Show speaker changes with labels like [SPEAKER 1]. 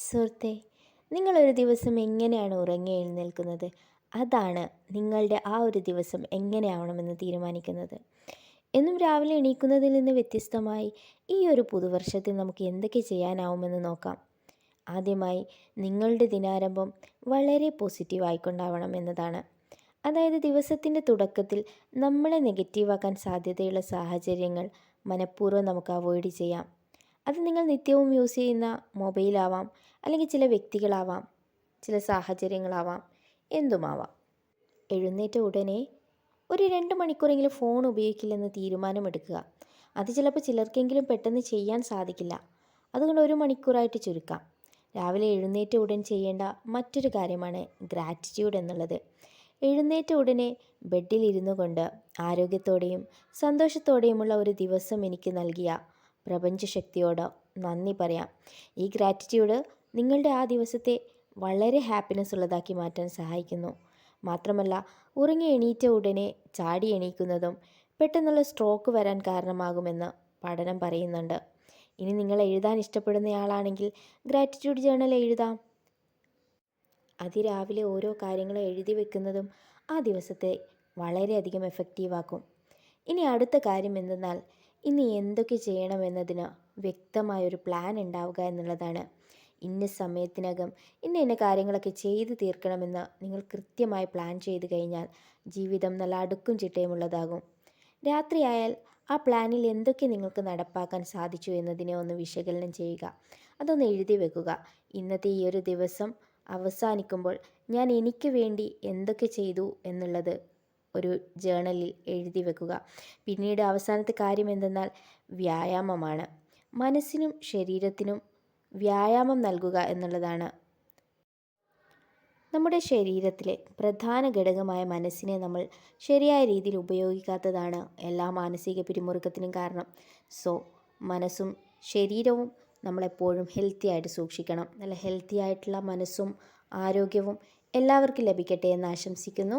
[SPEAKER 1] സുഹൃത്തെ നിങ്ങളൊരു ദിവസം എങ്ങനെയാണ് ഉറങ്ങി എഴുന്നേൽക്കുന്നത്? അതാണ് നിങ്ങളുടെ ആ ഒരു ദിവസം എങ്ങനെയാവണമെന്ന് തീരുമാനിക്കുന്നത്. എന്നും രാവിലെ എണീക്കുന്നതിൽ നിന്ന് വ്യത്യസ്തമായി ഈ ഒരു പുതുവർഷത്തിൽ നമുക്ക് എന്തൊക്കെ ചെയ്യാനാവുമെന്ന് നോക്കാം. ആദ്യമായി നിങ്ങളുടെ ദിനാരംഭം വളരെ പോസിറ്റീവായിക്കൊണ്ടാവണം എന്നതാണ്. അതായത് ദിവസത്തിന്റെ തുടക്കത്തിൽ നമ്മളെ നെഗറ്റീവാക്കാൻ സാധ്യതയുള്ള സാഹചര്യങ്ങൾ മനഃപൂർവം നമുക്ക് അവോയ്ഡ് ചെയ്യാം. അത് നിങ്ങൾ നിത്യവും യൂസ് ചെയ്യുന്ന മൊബൈലാവാം അല്ലെങ്കിൽ ചില വ്യക്തികളാവാം ചില സാഹചര്യങ്ങളാവാം എന്തുമാവാം. എഴുന്നേറ്റ ഉടനെ ഒരു രണ്ട് മണിക്കൂറെങ്കിലും ഫോൺ ഉപയോഗിക്കില്ലെന്ന് തീരുമാനമെടുക്കുക. അത് ചിലപ്പോൾ ചിലർക്കെങ്കിലും പെട്ടെന്ന് ചെയ്യാൻ സാധിക്കില്ല. അതുകൊണ്ട് ഒരു മണിക്കൂറായിട്ട് ചുരുക്കാം. രാവിലെ എഴുന്നേറ്റ ഉടൻ ചെയ്യേണ്ട മറ്റൊരു കാര്യമാണ് ഗ്രാറ്റിറ്റ്യൂഡ് എന്നുള്ളത്. എഴുന്നേറ്റ ഉടനെ ബെഡിലിരുന്നു കൊണ്ട് ആരോഗ്യത്തോടെയും സന്തോഷത്തോടെയുമുള്ള ഒരു ദിവസം എനിക്ക് നൽകിയ പ്രപഞ്ചശക്തിയോട് നന്ദി പറയാം. ഈ ഗ്രാറ്റിറ്റ്യൂഡ് നിങ്ങളുടെ ആ ദിവസത്തെ വളരെ ഹാപ്പിനെസ് ഉള്ളതാക്കി മാറ്റാൻ സഹായിക്കുന്നു. മാത്രമല്ല ഉറങ്ങി എണീറ്റ ഉടനെ ചാടി എണീക്കുന്നതും പെട്ടെന്നുള്ള സ്ട്രോക്ക് വരാൻ കാരണമാകുമെന്ന് പഠനം പറയുന്നുണ്ട്. ഇനി നിങ്ങൾ എഴുതാൻ ഇഷ്ടപ്പെടുന്നയാളാണെങ്കിൽ ഗ്രാറ്റിറ്റ്യൂഡ് ജേണൽ എഴുതാം. അതിരാവിലെ ഓരോ കാര്യങ്ങളും എഴുതി വെക്കുന്നതും ആ ദിവസത്തെ വളരെയധികം എഫക്റ്റീവാക്കും ഇനി അടുത്ത കാര്യം എന്തെന്നാൽ ഇനി എന്തൊക്കെ ചെയ്യണമെന്നതിന് വ്യക്തമായൊരു പ്ലാൻ ഉണ്ടാവുക എന്നുള്ളതാണ്. ഇന്ന സമയത്തിനകം ഇന്ന ഇന്ന കാര്യങ്ങളൊക്കെ ചെയ്തു തീർക്കണമെന്ന് നിങ്ങൾ കൃത്യമായി പ്ലാൻ ചെയ്തു കഴിഞ്ഞാൽ ജീവിതം നല്ല അടുക്കും ചിട്ടയുമുള്ളതാകും രാത്രിയായാൽ ആ പ്ലാനിൽ എന്തൊക്കെ നിങ്ങൾക്ക് നടപ്പാക്കാൻ സാധിച്ചു എന്നതിനെ ഒന്ന് വിശകലനം ചെയ്യുക. അതൊന്ന് എഴുതി വെക്കുക. ഇന്നത്തെ ഈ ഒരു ദിവസം അവസാനിക്കുമ്പോൾ ഞാൻ എനിക്ക് വേണ്ടി എന്തൊക്കെ ചെയ്തു എന്നുള്ളത് ഒരു ജേണലിൽ എഴുതി വെക്കുക. പിന്നീട് അവസാനത്തെ കാര്യം എന്തെന്നാൽ വ്യായാമമാണ്. മനസ്സിനും ശരീരത്തിനും വ്യായാമം നൽകുക എന്നുള്ളതാണ്. നമ്മുടെ ശരീരത്തിലെ പ്രധാന ഘടകമായ മനസ്സിനെ നമ്മൾ ശരിയായ രീതിയിൽ ഉപയോഗിക്കാത്തതാണ് എല്ലാ മാനസിക പിരിമുറുക്കത്തിനും കാരണം. സോ മനസ്സും ശരീരവും നമ്മളെപ്പോഴും ഹെൽത്തി ആയിട്ട് സൂക്ഷിക്കണം. നല്ല ഹെൽത്തി ആയിട്ടുള്ള മനസ്സും ആരോഗ്യവും എല്ലാവർക്കും ലഭിക്കട്ടെ എന്ന് ആശംസിക്കുന്നു.